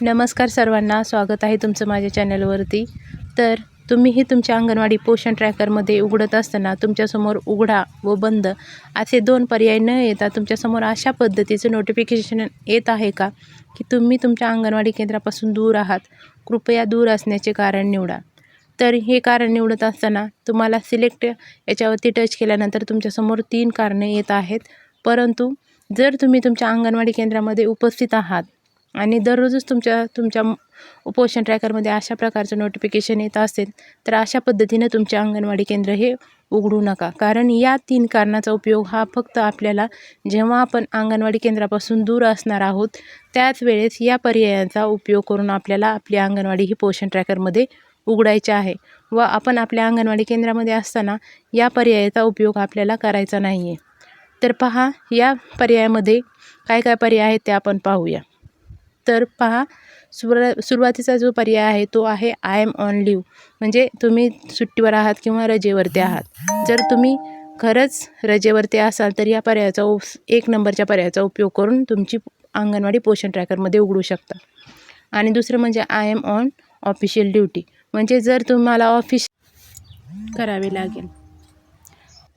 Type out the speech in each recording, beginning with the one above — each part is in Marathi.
नमस्कार सर्वांना स्वागत आहे तुमचं माझ्या चॅनलवरती. तर तुम्हीही तुमच्या अंगणवाडी पोषण ट्रॅकरमध्ये उघडत असताना तुमच्यासमोर उघडा व बंद असे दोन पर्याय न येता तुमच्यासमोर अशा पद्धतीचं नोटिफिकेशन येत आहे का? की तुम्ही तुमच्या अंगणवाडी केंद्रापासून दूर आहात. कृपया दूर असण्याचे कारण निवडा. तर हे कारण निवडत असताना तुम्हाला सिलेक्ट याच्यावरती टच केल्यानंतर तुमच्यासमोर तीन कारणे येत आहेत. परंतु जर तुम्ही तुमच्या अंगणवाडी केंद्रामध्ये उपस्थित आहात आणि दररोजच तुमच्या तुमच्या पोषण ट्रॅकरमध्ये अशा प्रकारचं नोटिफिकेशन येत असेल तर अशा पद्धतीनं तुमचे अंगणवाडी केंद्र हे उघडू नका. कारण या तीन कारणाचा उपयोग हा फक्त आपल्याला जेव्हा आपण अंगणवाडी केंद्रापासून दूर असणार आहोत त्याच वेळेस या पर्यायांचा उपयोग करून आपल्याला आपली अंगणवाडी ही पोषण ट्रॅकरमध्ये उघडायची आहे. व आपण आपल्या अंगणवाडी केंद्रामध्ये असताना या पर्यायाचा उपयोग आपल्याला करायचा नाही आहे तर पहा या पर्यायामध्ये काय काय पर्याय आहेत ते आपण पाहूया. तर पहा सुर सुरुवातीचा जो पर्याय आहे तो आहे आय एम ऑन लिव्ह म्हणजे तुम्ही सुट्टीवर आहात किंवा रजेवरती आहात. जर तुम्ही खरंच रजेवरती असाल तर या पर्यायाचा उप एक नंबरच्या पर्यायाचा उपयोग करून तुमची अंगणवाडी पोषण ट्रॅकरमध्ये उघडू शकता. आणि दुसरं म्हणजे I am on official duty म्हणजे जर तुम्हाला ऑफिस करावे लागेल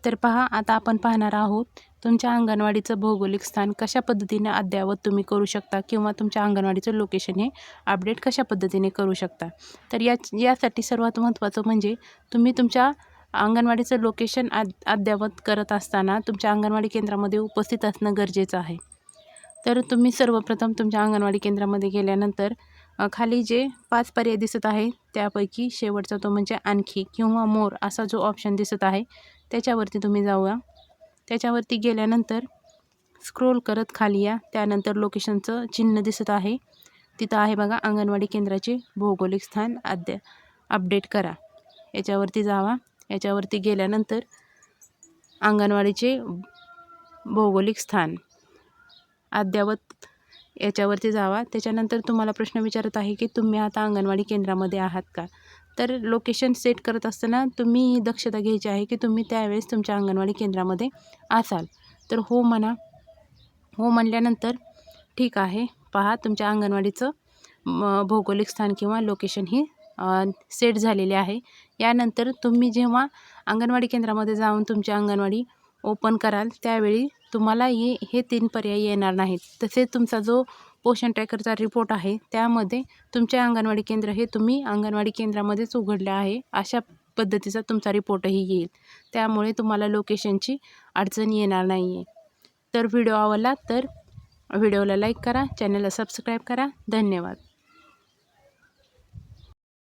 तर पहा आता आपण पाहणार आहोत तुमच्या अंगणवाडीचं भौगोलिक स्थान कशा पद्धतीने अद्ययावत तुम्ही करू शकता किंवा तुमच्या अंगणवाडीचं लोकेशन हे अपडेट कशा पद्धतीने करू शकता? तर या यासाठी सर्वात महत्त्वाचं म्हणजे तुम्ही तुमच्या अंगणवाडीचं लोकेशन अद अद्ययावत करत असताना तुमच्या अंगणवाडी केंद्रामध्ये उपस्थित असणं गरजेचं आहे. तर तुम्ही सर्वप्रथम तुमच्या अंगणवाडी केंद्रामध्ये गेल्यानंतर खाली जे पाच पर्याय दिसत आहे त्यापैकी शेवटचा तो म्हणजे आणखी किंवा मोर असा जो ऑप्शन दिसत आहे त्याच्यावरती तुम्ही जाऊया. त्याच्यावरती गेल्यानंतर स्क्रोल करत खाली या. त्यानंतर लोकेशनचं चिन्ह दिसत आहे. तिथं आहे बघा अंगणवाडी केंद्राचे भौगोलिक स्थान. अद्या अपडेट करा. याच्यावरती जावा. याच्यावरती गेल्यानंतर अंगणवाडीचे भौगोलिक स्थान. अद्ययावत याच्यावरती जावा. त्याच्यानंतर तुम्हाला प्रश्न विचारत आहे की तुम्ही आता अंगणवाडी केंद्रामध्ये आहात का? तर लोकेशन सेट करत असताना तुम्ही ही दक्षता घ्यायची आहे की तुम्ही त्यावेळेस तुमच्या अंगणवाडी केंद्रामध्ये असाल. तर हो म्हणा. हो म्हणल्यानंतर ठीक आहे. पहा तुमच्या अंगणवाडीचं म, भौगोलिक स्थान किंवा लोकेशन ही सेट झालेले आहे. यानंतर तुम्ही जेव्हा अंगणवाडी केंद्रामध्ये जाऊन तुमची अंगणवाडी ओपन कराल त्यावेळी तुम्हाला हे हे तीन पर्याय येणार नाहीत. तसेच तुमचा जो पोषण ट्रॅकरचा रिपोर्ट आहे. त्यामध्ये तुमचे अंगणवाडी केंद्र हे तुम्ही अंगणवाडी केंद्रामध्येच उघडले आहे. अशा पद्धतीचा तुमचा रिपोर्टही येईल. त्यामुळे तुम्हाला लोकेशनची अडचण येणार नाही आहे तर व्हिडिओ आवडला तर व्हिडिओला लाईक करा चॅनलला सबस्क्राईब करा. धन्यवाद.